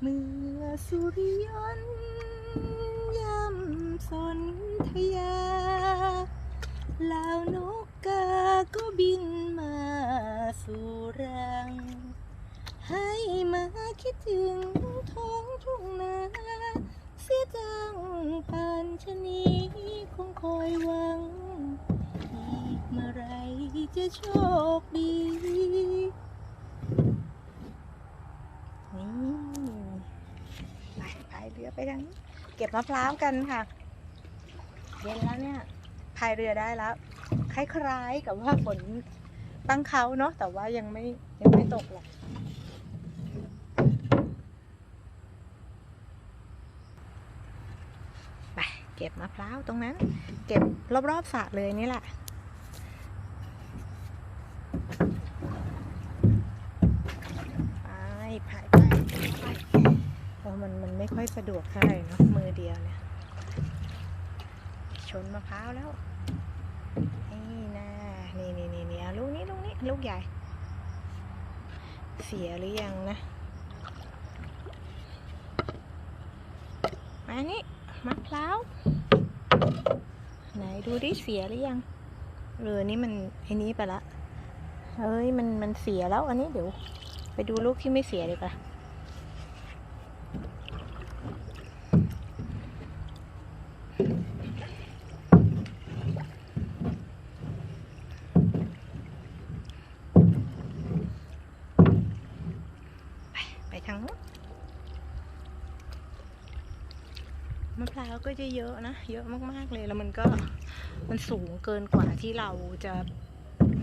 เมื่อสุริยนต์ยำสนธยาเหล่านกกาก็บินมาสู่รัง ให้มาคิดถึงท้องทุ่งนาเสียจังปานชะนีคงคอยหวัง อีกเมื่อไรจะโชคดี นี่ไปพายเรือ ไปทางนี้เก็บมะพร้าวกันค่ะ เย็นแล้วเนี่ยพายเรือได้แล้ว คล้ายๆกับว่าฝนตั้งเขาเนาะแต่ว่ายังไม่ยังไม่ตกหรอกไปเก็บมะพร้าวตรงนั้น เก็บรอบๆสระเลยนี่แหละไปพายไปไป ราะมันมันไม่ค่อยสะดวกเท่าไหร่เนาะมือเดียวเนี่ยชนมะพร้าวแล้ว นี่นะนี่นี่นี่นี่ลูกนี้ลูกนี้ลูกใหญ่ เสียหรือยังนะ มานี่มะพร้าวไหนดูดิเสียหรือยังเออนี่มันไอ้นี้ไปละเฮ้ยมันมันเสียแล้วอันนี้เดี๋ยว ไปดูลูกที่ไม่เสียดีกว่าไปไปทางนู้นมะพร้าวก็จะเยอะนะ เยอะมากๆเลยแล้วมันก็มันสูงเกินกว่าที่เราจะ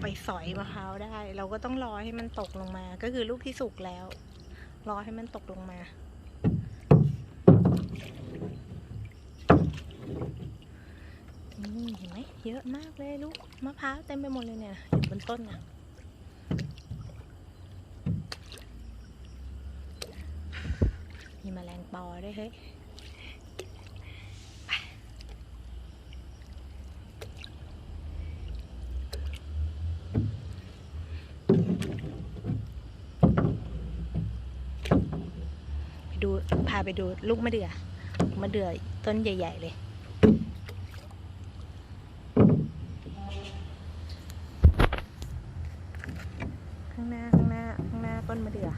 ไปสอยมะพร้าวได้ เราก็ต้องรอให้มันตกลงมา ก็คือลูกที่สุกแล้ว รอให้มันตกลงมา นี่เห็นไหมเยอะมากเลยลูกมะพร้าวเต็มไปหมดเลยเนี่ยอยู่บนต้นน่ะมีแมลงปอด้วยเฮ้ย ดูพาไปดูลูกมะเดื่อมะเดื่อต้นใหญ่ ๆ เลย ข้างหน้าข้างหน้าข้างหน้าต้นมะเดื่อ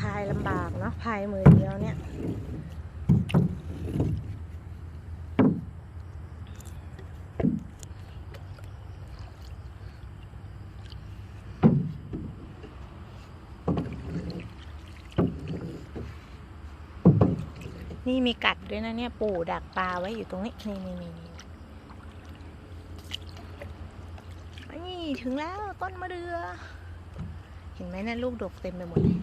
พายลำบากเนาะพายมือเดียวเนี่ย นี่มีกัดด้วยนะเนี่ยปู่ดักปลาไว้อยู่ตรงนี้ นี่นี่นี่นี่ถึงแล้วต้นมะเดือ เห็นไหมนะลูกดกเต็มไปหมดเลย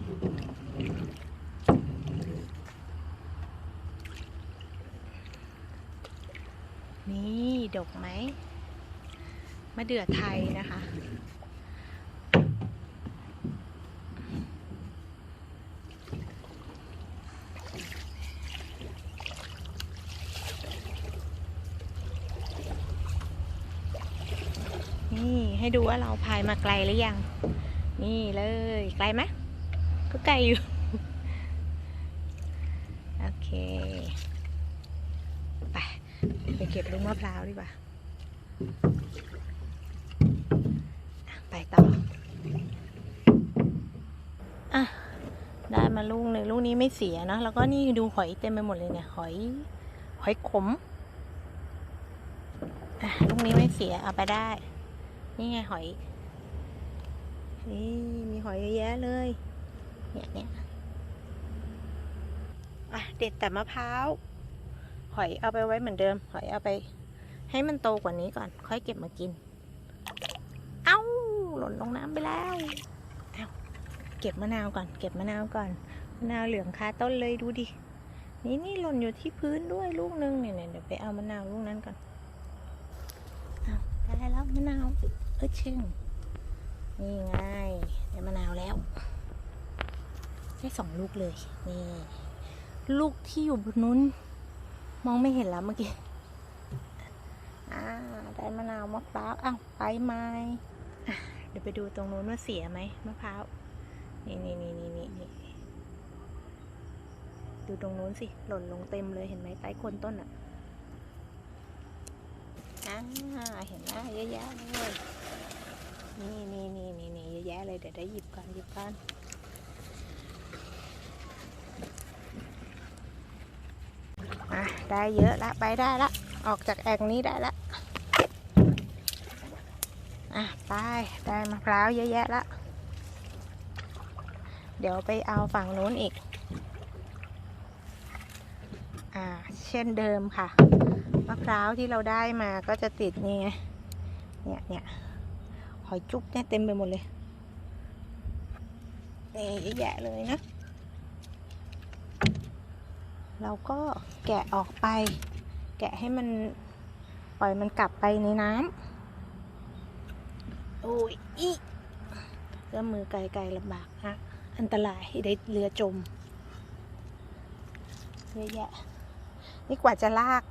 นี่ ดกไหมมะเดื่อไทยนะคะ นี่ให้ดูว่าเราพายมาไกลหรือยัง นี่เลย ไกลไหมก็ไกลอยู่ โอเค ไป ไปเก็บลูกมะพร้าวดีกว่า ไปต่อ อะ ได้มาลูกหนึ่งลูกนี้ไม่เสียเนะ แล้วก็นี่ดูหอยเต็มไปหมดเลยเนี่ย หอย หอยขมลูกนี้ไม่เสีย เอาไปได้ นี่ไงหอย นี่มีหอยเยอะแยะเลย เนี่ยเนี่ยอะเด็ดแต่มะพร้าว หอยเอาไปไว้เหมือนเดิม หอยเอาไป ให้มันโตกว่านี้ก่อน ค่อยเก็บมากิน เอ้า หล่นลงน้ำไปแล้วเอาเก็บมะนาวก่อน เก็บมะนาวก่อน มะนาวเหลืองคาต้นเลยดูดิ นี่นี่หล่นอยู่ที่พื้นด้วยลูกนึงเนี่ยเดี๋ยวไปเอามะนาวลูกนั้นก่อนอ้าได้แล้วมะนาว เออชึ่งนี่ไงได้มะนาวแล้ว ได้สองลูกเลย นี่ ลูกที่อยู่บนนู้น มองไม่เห็นแล้วเมื่อกี้อ่าได้มะนาวมะพร้าวอ้าวไปไหมเดี๋ยวไปดูตรงนู้นว่าเสียไหมมะพร้าวนี่นี่นี่นี่นี่นี่ดูตรงนู้นสิ หล่นลงเต็มเลยเห็นไหมใต้โคนต้นอะอ่าเห็นไหมเยอะแยะเลย นี่นี่นี่นี่นี่เยอะแยะเลยเดี๋ยวได้หยิบก่อนหยิบก่อนอะได้เยอะละไปได้ละ ออกจากแอ่งนี้ได้ละอะไปได้มะพร้าวเยอะแยะละเดี๋ยวไปเอาฝั่งนู้นอีก อ่า เช่นเดิมค่ะ มะพร้าวที่เราได้มาก็จะติดนี่ไง เนี่ยเนี่ย หอยจุ๊บเนี่ยเต็มไปหมดเลยนี่เยอะแยะเลยนะ เราก็แกะออกไป แกะให้มันปล่อยมันกลับไปในน้ำโอ้ยอีเริ่มมือไกลๆลำบากฮะอันตรายได้เรือจมเยอะแยะนี่กว่าจะลาก